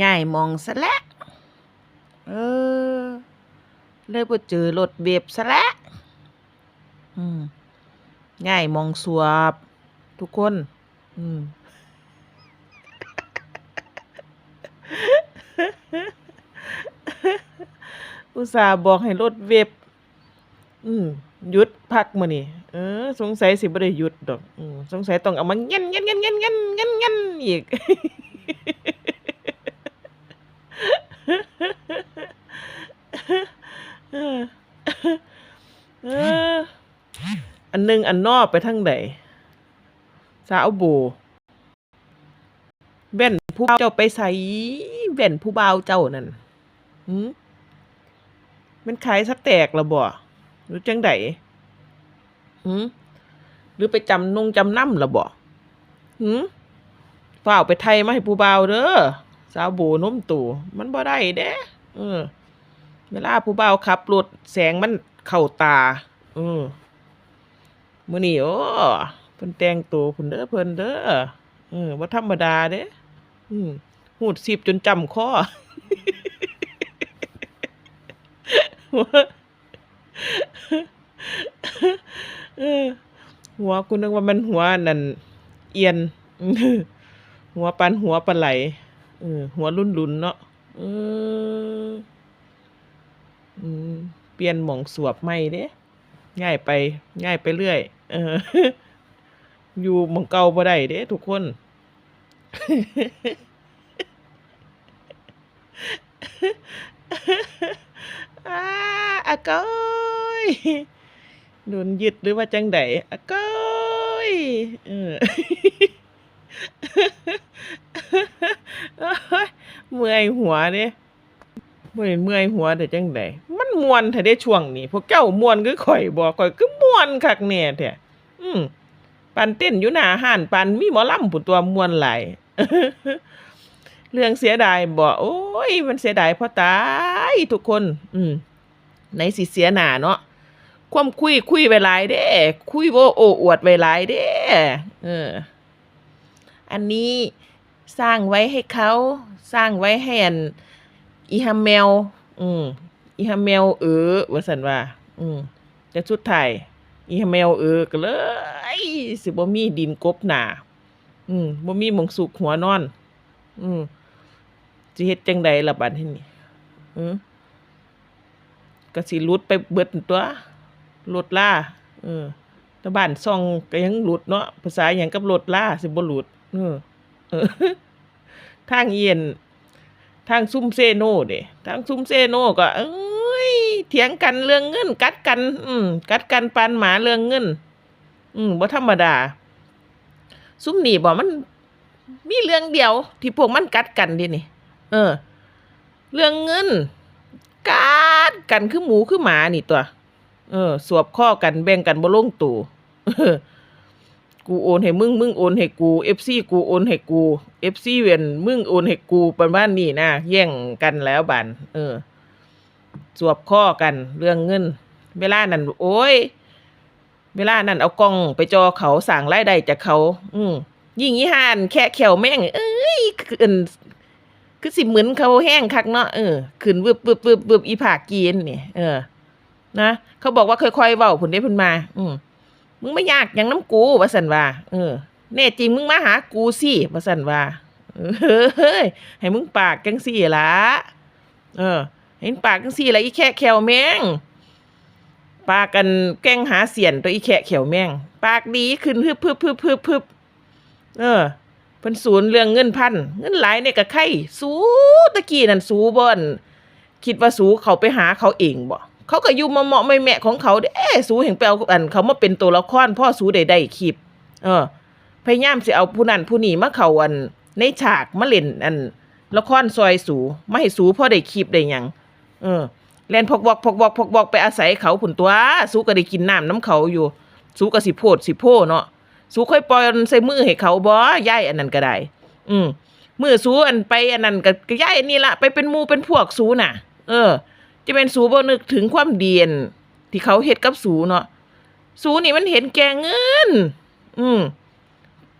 ย้ายมองซะแล้วเออ เลยบ่เจอรถเบบซะแล้วอืมย้ายมองสวบ ทุกคน อืมอุตส่าห์บอกให้รถเว็บ อืมหยุดพักมื้อนี้เออ สงสัยสิบ่ได้หยุดดอก อืมสงสัยต้องเอามาเงี้ยนเงี้ยนเงี้ยนเงี้ยนเงี้ยนเงี้ยนเงี้ยอีก อันหนึงอันนอกไปทางใดสาวโบแว่นผู้เจ้าไปใส่แว่นผู้บ่าวเจ้านั่นหืมมันขายสแตกละบ่หรือจังไดหืมหรือไปจำนงจำน้ำละบ่หืมฝ้าไปไทยมาให้ผู้บ่าวเด้อ สาวโบนมตู่มันบ่ได้เด้เออ เวลาผู้บ่าวขับรถแสงมันเข้าตา เออมื้อนี้โอ้เพิ่นแต่งตัวเพิ่นเด้อเพิ่นเด้อเออบ่ธรรมดาเด้อืมหูดสิบจนจำคอเออหัวกูนึกว่ามันหัวนั่นเอียน หัวปันหัวปลาไหล เออ หัวรุ่นเนาะเออเปลี่ยนหม่องสวบใหม่เด้ง่ายไป ง่ายไปเรื่อย เออ อยู่หม่องเก่าบ่ได้เด้ทุกคน อาอาก้อยโดนยึดหรือว่าจังไดอาก้อย เออโอ๊ย เมื่อยหัวเด้บ่ได้เมื่อยหัวได้จังไดมันมวนแท้เด้ช่วงนี้พวกเจ้ามวนคือข่อยบ่ข่อยคือมวนคักแน่แท้อืมปานเต้นอยู่หน้าห้านปานมีหมอลำพุ่นตัวมวนหลายเรื่องเสียดายบ่โอ้ย มันเสียดายเพราะตายทุกคน อืมไหนสิเสียหน้าเนาะความคุยคุยไวหลายเด้ คุยบ่โอ้อวดไวหลายเด้ เออ อันนี้สร้างไว้ให้เขาสร้างไว้ให้อันอีฮัมแมวอืมอีฮัมแมวเออว่าสันว่า อืมแต่สุดไทยอีฮัมแมวเออก็เลยสิบ่มีดินกบหนาอืมบ่มีมงสุกหัวนอน อืมสิเฮ็ดจังใดล่ะบัดนี้นี่อืมก็สิหลุดไปเบิดนั่นตัวรถล่าเออแต่บ้านซ่องก็ยังหลุดเนาะภาษาหยังกับรถล่าสิบ่หลุด เออ เออทางเอียนทางซุ่มเซโนเด้ทางซุ่มเซโน่ก็ เอ้ยเถียงกันเรื่องเงิน กัดกัน อืม กัดกันปานหมาเรื่องเงิน อืมบ่ธรรมดา ซุ่มนี่บ่มัน มีเรื่องเดียว ที่พวกมันกัดกันดินี่ เออ เรื่องเงินกัดกันคือหมูคือหมานี่ตัว เออ สวบข้อกันแบ่งกันบ่ลงตู่ กูโอนให้มึง มึงโอนให้กู FC กูโอนให้กู FC เวียนมึงโอนให้กูประมาณนี้นะแย่งกันแล้วบันเออ สวบข้อกันเรื่องเงิน เวลานั้นโอ้ย เวลานั้นเอากล้องไปจอเขาสั่งรายได้จากเขา อืมยิ่งยี่ห้านแค่แขวแม่ง เอ้ยคืนคือสิเหมือนเขาแห้งคักเนาะเออขึ้นวึบวึบวึบวึบอีผากกีนเนี่ยเออ นะเขาบอกว่าค่อยๆเว้าผลได้ผลมา อืม มึงไม่ยากอย่างน้ำกูว่าสันว่า เออ แน่จริงมึงมาหากูสิว่าสันว่าเฮ้ยให้มึงปากจังสี่ละเออเห็นปากจังสี่ละอีแค่แขวแมงปากกันแกงหาเสียนตัวอีแค่แขวแมงปากดีขึ้นพึบพึบพึบพึบพึบเออเพิ่นศูนย์เรื่องเงินพันเงินหลายเนี่ยก็ไข่สูตะกี้นั่นสูบอนคิดว่าสูเขาไปหาเขาเองบ่ เขาก็อยู่มาเหมาะไม่แม่ของเขาเด้สูแห่งไปเอาอันเขามาเป็นตัวละครพ่อสูได้ได้คลิป เออ พยายามสิเอาผู้นั้นผู้นี้มาเขาอัน ในฉากมาเล่นอันละครซอยสูมาให้สูพ่อได้คลิปได้ยังเออแล่นพกบอกพกบอกพกบอกไปอาศัยเขาผุนตัว สูก็ได้กินน้ำน้ำเขาอยู่ สูก็สิโพดสิโพเนาะสูค่อยปล่อยใส่มือให้เขาบ่ย่ายอันนั้นก็ได้ อืมมือสูอันไปอันนั้นก็ย่ายอันนี้ละไปเป็นมูเป็นพวกสูน่ะ เออ จะเป็นสูบ่นึกถึงความเดียน ที่เขาเฮ็ดกับสูเนาะสูนี่มันเห็นแกเงิน อืม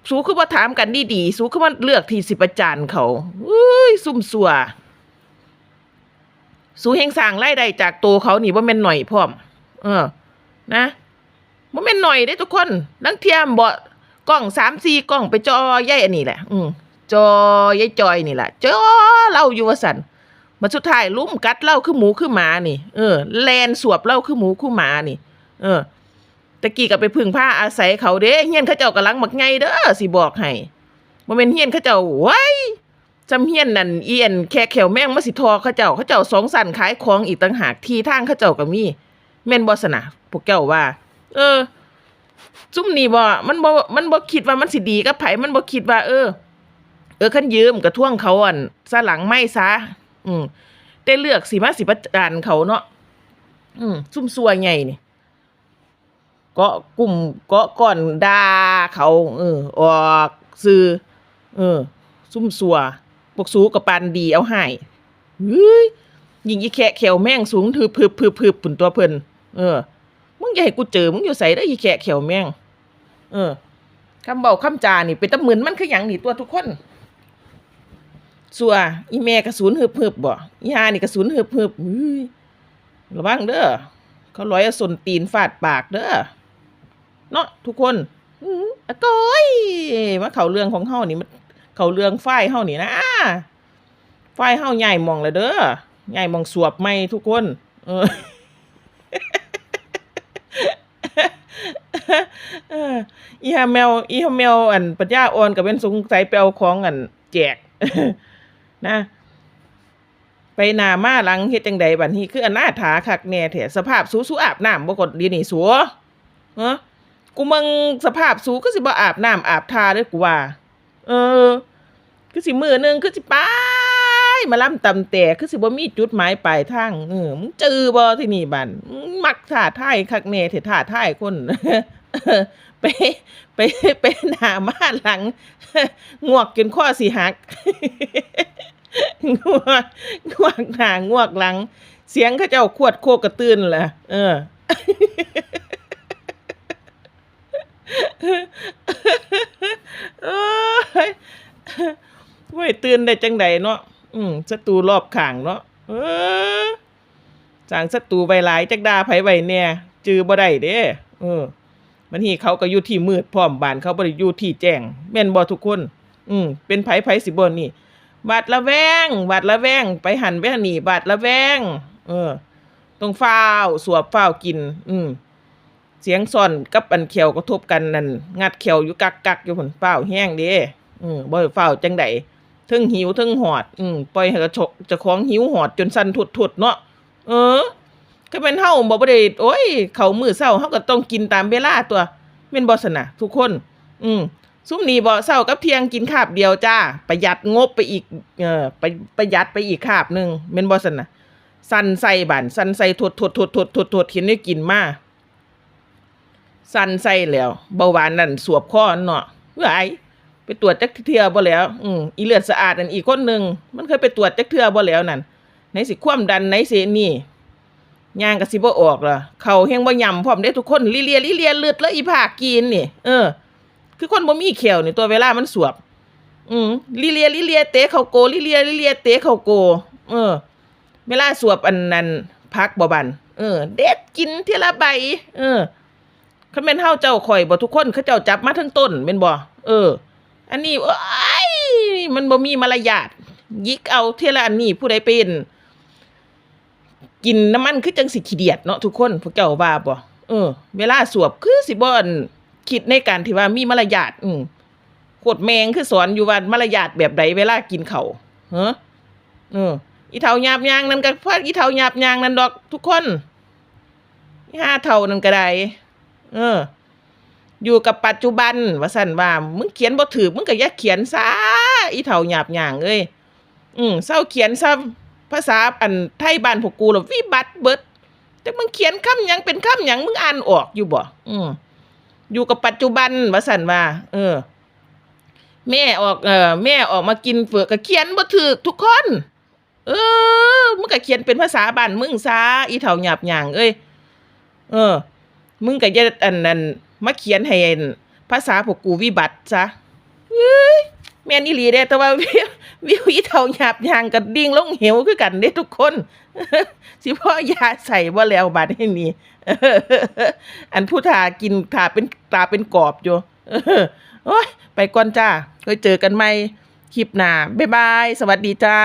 สูคือบ่ถามกันดีๆสูคือมันเลือกที่สิประจานเขาอุ้ยซุ่มสัวสูเฮงสร้างรายได้จากตัวเขานี่บ่แม่นหน่อยพร้อม เออ นะบ่แม่นหน่อยเด้ทุกคนนังเทียมบ่กล้อง3-4กล้องไปจอยายอันนี้แหละ อืมจอยายจอยนี่แหละจอเล่าอยู่ว่าซั่น มาสุดท้ายลุมกัดเล่าคือหมูคือหมานี่ เออแลนสวบเล่าคือหมูคือหมานี่ เออตะกี้ก็ไปพึ่งผ้าอาศัยเขาเด้เฮียนเขาเจ้ากำลังบักไงเด้อสิบอกให้บ่แม่นเฮียนเขาเจ้าไว้ยจำเฮียนนั่นเอียนแค่แขวแม่งมาสิทอเขาเจ้าเขาเจ้าสองสันขายของอีกต่างหากที่ทางเขาเจ้าก็มีแม่นบ่สนะพวกเจ้าว่า เออซุ่มนี่บ่ มันบ่ มันบ่คิดว่ามันสิดีกับไผมันบ่คิดว่า เออ เออคันยืมกระท่วงเขาอันซะหลังไม่ซะ อืมแต่เลือกสิมาสิประจานเขาเนาะอืมซุ่มซัวใหญ่นี่กาะกลุ่มกาะก่อนด่าเขาเออออกซื้อเออ ซุ่มซัวพวกสูกับปานดีเอาให้เฮ้ยยิงอีแคะแขวแม่งสูงถือพึบพึบพึบปุ่นตัวเพิ่นเออมึงอย่าให้กูเจอมึงอยู่ใส่ได้อีแคะแขวแม่ง เออคำเบาคำจานี่เป็นตะหมืนมันคือหยังนี่ตัวทุกคน สัวอีแม่กระสุนฮึบฮึบบ่อีหานี่กระสุนฮึบฮึบระวังเด้อเขาร้อยอสนตีนฟาดปากเด้อเนาะทุกคนอืออะก้อยมาเขาเรื่องของเฮานี่มันเขาเรื่องฝ้ายเฮานี่นะฝ้ายเฮาใหญ่มองเลยเด้อใหญ่มองสวบไม่ทุกคน เออเอออีฮาแมวอีฮาแมวอันปัญญาอ่อนก็เป็นสงสัยไปเอาของอันแจก นะไปหนามาหลังเฮ็ดจังใดบัดนี้คืออนาถาคักแน่แท้สภาพสูสูอาบน้ำบ่กดดีนี่สัวฮะกูมึงสภาพสูก็สิบ่อาบน้ำอาบทาเด้อกูว่า เออ คือสิมือหนึงคือสิไปมาล่ำตำแต่คือสิบ่มีจุดหมายปลายทางเออมึงจือบ่ที่นี่บัดมึงมักท่าทายคักแน่แท้ท่าทายคน ไปไปไปหนามาหลังงวกจนข้อสิหักงวกงวกหนางวกหลัง เสียงเขาเจ้าขวดโคกกระตื้นแหละเออโอ้ยว้ยตื่นได้จังใดเนาะอืมศัตรูรอบข้างเนาะเออสร้างศัตรูไวหลายจักดาไผไว้แน่จือบ่ได้เด้เออ มันนี่เขาก็อยู่ที่มืดพร้อมบ้านเขาบ่ได้อยู่ที่แจ้งแม่นบ่ทุกคน อืมเป็นไผไผสิบ่นี่บาดละแวงบาดละแวง ไปหันไปหนีบาดละแวง เออต้องฟ้าวสวบฟ้าวกิน อืมเสียงซ่อนกับอันเขียวกระทบกันนั่นงัดเขียวอยู่กักกักอยู่ผนฟ้าแห้งเด้อืมบ่ได้ฟ้าจังใดเทึงหิวทึงหอด อืมปล่อยให้กระชกจะของหิวหอดจนสั่นทุดๆเนาะเออ ก็เป็นเฮาบ่บ่ได้โอ้ยเขามื้อเช้าเฮาก็ต้องกินตามเวลาตัวแม่นบ่ซั่นน่ะทุกคน อืมซุมนี้บ่เช้ากับเที่ยงกินคาบเดียวจ้า ประหยัดงบไปอีก เออไปประหยัดไปอีกคาบหนึงแม่นบ่ซั่นน่ะสั่นใส่บั่นสั่นใส่ทดทดทดทดทดทดเห็นได้กินมาสั่นใส่แล้วเบาหวานนั่นสวบคอเนาะเว้ยไปตรวจจักเทือบ่แล้ว อืมอีเลือดสะอาดนั่นอีกคนหนึ่งมันเคยไปตรวจจักเทือบ่แล้วนั่นไหนสิความดันไหนสินี่ ย่างก็สิบ่ออกล่ะเขาแฮงบ่ยำพร้อมเด้ทุกคนลิเลียลิเลียเลือดแล้วอีภากินนี่ เออ คือคนบ่มีเขียวนี่ตัวเวลามันสวบ อืมลิเลียลิเลียเตะเขาโกลิเลียลิเลียเตะเขาโก เออ เวลาสวบอันนั้นพักบ่บันเออ เด็ดกินเทละใบ เออคันแม่นเฮาเจ้าข่อยบ่ทุกคนเขาเจ้าจับมาทั้งต้นแม่นบ่เออ อันนี้โอ้ยมันบ่มีมารยาทยิกเอาเทละอันนี้ผู้ใดเป็น กินน้ำมันคือจังสิขี้เดียดเนาะทุกคนพวกเจ้าว่าบ่เออ เวลาสวบคือสิบ่อนคิดในการที่ว่ามีมารยาทอืมโคตรแมงคือสอนอยู่ว่ามารยาทแบบใดเวลากินเขาเฮ้อเอออีเท่าหยาบยางนั่นก็เพราะอีเท่าหยาบยางนั่นดอกทุกคนห้าเท่านั่นก็ได้เออ อยู่กับปัจจุบันว่าสั่นว่ามึงเขียนบ่ถือมึงก็อย่าเขียนซะอีเท่าหยาบยางเอ้ยอืมเศร้าเขียนซะ ภาษาอันไทยบ้านพวกกูหรอวิบัติเบิดแต่มึงเขียนคำหยังเป็นคำหยังมึงอ่านออกอยู่บ่อืมอยู่กับปัจจุบันวาสั่นว่าเออ แม่ออกเออแม่ออกมากินเฟือกก็เขียนบ่ถูกทุกคน เออมึงก็เขียนเป็นภาษาบ้านมึงซะอีเฒ่าหยาบหยางเอ้ยเออ มึงก็อย่าอันนั้นมาเขียนให้อันภาษาพวกกูวิบัติซะเอ้ย ม่นอีหลีเด้แต่ว่าวิววิวอีเท่าหยาบยางกับดิ่งลงเหวคือกันเด้ทุกคนสิพ่อยาใส่ว่าแล้วบาดนี้นี่อันผู้ทากินทาเป็นตาเป็นกรอบอยู่โอ้ยไปก่อนจ้าไว้เจอกันใหม่คลิปหน้าบ๊ายบาย สวัสดีจ้า